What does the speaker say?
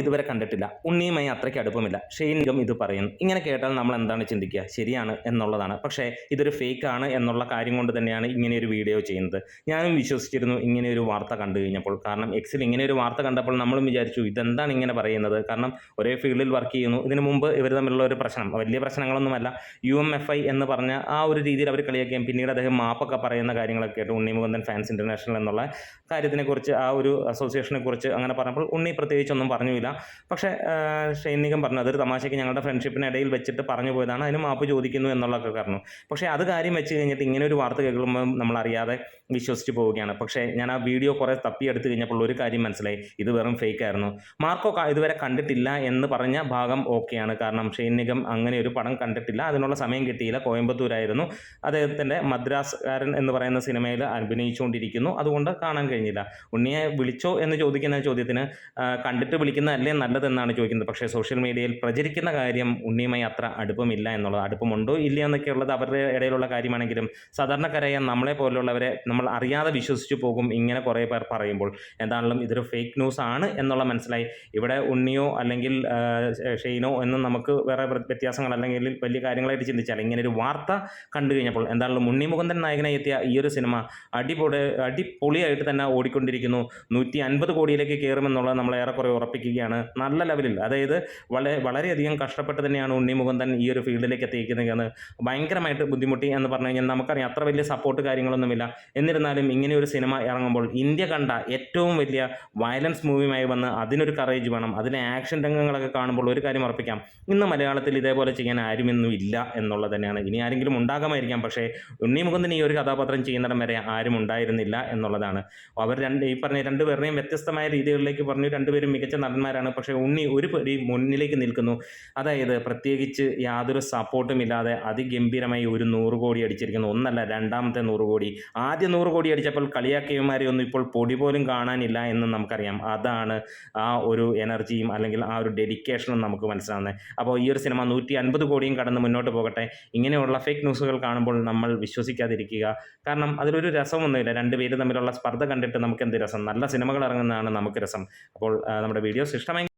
ഇതുവരെ കണ്ടിട്ടില്ല. ഉണ്ണിയുമായി അത്രയ്ക്ക് അടുപ്പമില്ല. ഷെയ്നികം ഇത് പറയുന്നു. ഇങ്ങനെ കേട്ടാൽ നമ്മൾ എന്താണ് ചിന്തിക്കുക? ശരിയാണ് എന്നുള്ളതാണ്. പക്ഷേ ഇതൊരു ഫേക്ക് ആണ് എന്നുള്ള കാര്യം കൊണ്ട് തന്നെയാണ് ഇങ്ങനെ ഒരു വീഡിയോ ചെയ്യുന്നത്. ഞാനും വിശ്വസിച്ചിരുന്നു ഇങ്ങനെ ഒരു വാർത്ത കണ്ടു കഴിഞ്ഞപ്പോൾ. കാരണം എക്സിൽ ഇങ്ങനെ ഒരു വാർത്ത കണ്ടപ്പോൾ നമ്മളും വിചാരിച്ചു ഇതെന്താണ് ഇങ്ങനെ പറയുന്നത്? കാരണം ഒരേ ഫീൽഡിൽ വർക്ക് ചെയ്യുന്നു. ഇതിനു മുമ്പ് ഇവർ തമ്മിലുള്ള ഒരു പ്രശ്നം വലിയ പ്രശ്നങ്ങളൊന്നുമല്ല. യു എം എഫ് ഐ എന്ന് പറഞ്ഞ ആ ഒരു രീതിയിൽ അവർ കളിയാക്കുകയും പിന്നീട് അദ്ദേഹം മാപ്പൊക്കെ പറയുന്ന കാര്യങ്ങളൊക്കെ കേട്ടു. ഉണ്ണി മുകുന്ദൻ ഫാൻസ് ഇന്റർനാഷണൽ എന്നുള്ള കാര്യത്തിനെക്കുറിച്ച് ആ ഒരു അസോസിയേഷനെ കുറിച്ച് അങ്ങനെ പറഞ്ഞപ്പോൾ ഉണ്ണി പ്രത്യേകിച്ചൊന്നും പറഞ്ഞില്ല പക്ഷേ ഷൈനികം പറഞ്ഞു അതൊരു തമാശയ്ക്ക് ഞങ്ങളുടെ ഫ്രണ്ട്ഷിപ്പിനിടയിൽ വെച്ചിട്ട് പറഞ്ഞു പോയതാണ്. അതിന് മാപ്പ് ചോദിക്കുന്നു എന്നുള്ളതൊക്കെ പറഞ്ഞു. പക്ഷേ അത് കാര്യം വെച്ച് കഴിഞ്ഞിട്ട് ഇങ്ങനെ ഒരു വാർത്ത കേൾക്കുമ്പോൾ നമ്മൾ അറിയാതെ വിശ്വസിച്ച് പോവുകയാണ്. പക്ഷേ ഞാൻ ആ വീഡിയോ കുറേ തപ്പിയെടുത്ത് കഴിഞ്ഞപ്പോൾ ഒരു കാര്യം മനസ്സിലായി. ഇത് വെറും ഫേക്ക് ആയിരുന്നു. മാർക്കോ ഇതുവരെ കണ്ടിട്ടില്ല എന്ന് പറഞ്ഞ ഭാഗം ഓക്കെയാണ് കാരണം ഷെയ്ൻ നിഗം അങ്ങനെ ഒരു പടം കണ്ടിട്ടില്ല. അതിനുള്ള സമയം കിട്ടിയില്ല. കോയമ്പത്തൂരായിരുന്നു. അദ്ദേഹത്തിന്റെ മദ്രാസ്കാരൻ എന്ന് പറയുന്ന സിനിമയിൽ അഭിനയിച്ചുകൊണ്ടിരിക്കുന്നു. അതുകൊണ്ട് കാണാൻ കഴിഞ്ഞില്ല. ഉണ്ണിയെ വിളിച്ചോ എന്ന് ചോദിക്കുന്ന ചോദ്യത്തിന് കണ്ടിട്ട് വിളിക്കുന്നതല്ലേ നല്ലതെന്നാണ് ചോദിക്കുന്നത്. പക്ഷേ സോഷ്യൽ മീഡിയയിൽ പ്രചരിക്കുന്ന കാര്യം ഉണ്ണിയുമായി അത്ര അടുപ്പമില്ല എന്നുള്ളത്. അടുപ്പമുണ്ടോ ഇല്ല എന്നൊക്കെയുള്ളത് അവരുടെ ഇടയിലുള്ള കാര്യമാണെങ്കിലും സാധാരണക്കാരായ നമ്മളെ പോലുള്ളവരെ നമ്മൾ അറിയാതെ വിശ്വസിച്ചു പോകും ഇങ്ങനെ കുറേ പേർ പറയുമ്പോൾ. എന്താണെങ്കിലും ഇതൊരു ഫേക്ക് ന്യൂസ് ആണ് എന്നുള്ള മനസ്സിലായി. ഇവിടെ ഉണ്ണിയോ അല്ലെങ്കിൽ ഷെയ്നോ എന്നും നമുക്ക് വേറെ വ്യ- വ്യത്യാസങ്ങൾ അല്ലെങ്കിൽ വലിയ കാര്യങ്ങളായിട്ട് ചിന്തിച്ചാൽ ഇങ്ങനെ ഒരു വാർത്ത കണ്ടു കഴിഞ്ഞപ്പോൾ എന്താണെങ്കിലും ഉണ്ണി മുകുന്ദൻ നായകനായി എത്തിയ ഈ ഒരു സിനിമ അടിപൊളി അടിപൊളിയായിട്ട് തന്നെ ഓടിക്കൊണ്ടിരിക്കുന്നു. നൂറ്റി അൻപത് കോടിയിലേക്ക് കയറുമെന്നുള്ളത് നമ്മൾ ഏറെക്കുറെ ഉറപ്പിക്കുകയാണ്. നല്ല ലെവലിൽ. അതായത് വളരെ വളരെയധികം കഷ്ടപ്പെട്ട് തന്നെയാണ് ഉണ്ണി മുകുന്ദൻ ഈ ഒരു ഫീൽഡിലേക്ക് എത്തിയിരിക്കുന്നത് ഭയങ്കരമായിട്ട് ബുദ്ധിമുട്ടി എന്ന് പറഞ്ഞു കഴിഞ്ഞാൽ നമുക്കറിയാം അത്ര വലിയ സപ്പോർട്ട് കാര്യങ്ങളൊന്നുമില്ല. എന്നിരുന്നാലും ഇങ്ങനെ ഒരു സിനിമ ഇറങ്ങുമ്പോൾ ഇന്ത്യ കണ്ട ഏറ്റവും വലിയ വയലൻസ് മൂവിയുമായി വന്ന് അതിനൊരു കറേജ് വേണം അതിലെ ആക്ഷൻ രംഗങ്ങളൊക്കെ കാണുമ്പോൾ ഒരു കാര്യം ഉറപ്പിക്കാം. ഇന്ന് മലയാളത്തിൽ ഇതേപോലെ ചെയ്യാൻ ആരുമൊന്നും ഇല്ല എന്നുള്ളത് തന്നെയാണ്. ഇനി ആരെങ്കിലും ഉണ്ടാകാമായിരിക്കാം പക്ഷേ ഉണ്ണി മുകുന്ദൻ ഈ ഒരു കഥാപാത്രം ചെയ്യുന്നിടം വരെ ആരും ഉണ്ടായിരുന്നില്ല എന്നുള്ളതാണ്. അവർ രണ്ട് ഈ പറഞ്ഞ രണ്ടുപേരുടെയും വ്യത്യസ്തമായ രീതികളിലേക്ക് പറഞ്ഞു രണ്ടുപേരും മികച്ച നടന്മാരാണ് പക്ഷേ ഉണ്ണി ഒരു പടി മുന്നിലേക്ക് നിൽക്കുന്നു. അതായത് പ്രത്യേകിച്ച് യാതൊരു സപ്പോർട്ടും ഇല്ലാതെ അതിഗംഭീരമായി ഒരു നൂറ് കോടി അടിച്ചിരിക്കുന്നു. ഒന്നല്ല രണ്ടാമത്തെ നൂറ് കോടി. ആദ്യ നൂറ് കോടി അടിച്ചപ്പോൾ കളിയാക്കിയമാരെ ഒന്നും ഇപ്പോൾ പൊടി പോലും കാണാനില്ല എന്ന് നമുക്കറിയാം. അതാണ് ആ ഒരു എനർജിയും അല്ലെങ്കിൽ ആ ഒരു ഡെഡിക്കേഷനും നമുക്ക് മനസ്സിലാവുന്നത്. അപ്പോൾ ഈ ഒരു സിനിമ നൂറ്റി അൻപത് കോടിയും കടന്ന് മുന്നോട്ട് പോകട്ടെ. ഇങ്ങനെയുള്ള ഫേക്ക് ന്യൂസുകൾ കാണുമ്പോൾ നമ്മൾ വിശ്വസിക്കാതിരിക്കുക. കാരണം അതിലൊരു രസമൊന്നുമില്ല. രണ്ട് പേര് തമ്മിലുള്ള സ്പർദ്ധ കണ്ടിട്ട് നമുക്ക് എന്ത് രസം? നല്ല സിനിമകൾ ഇറങ്ങുന്നതാണ് നമുക്ക് രസം. അപ്പോൾ നമ്മുടെ വീഡിയോസ് ഇഷ്ടമായി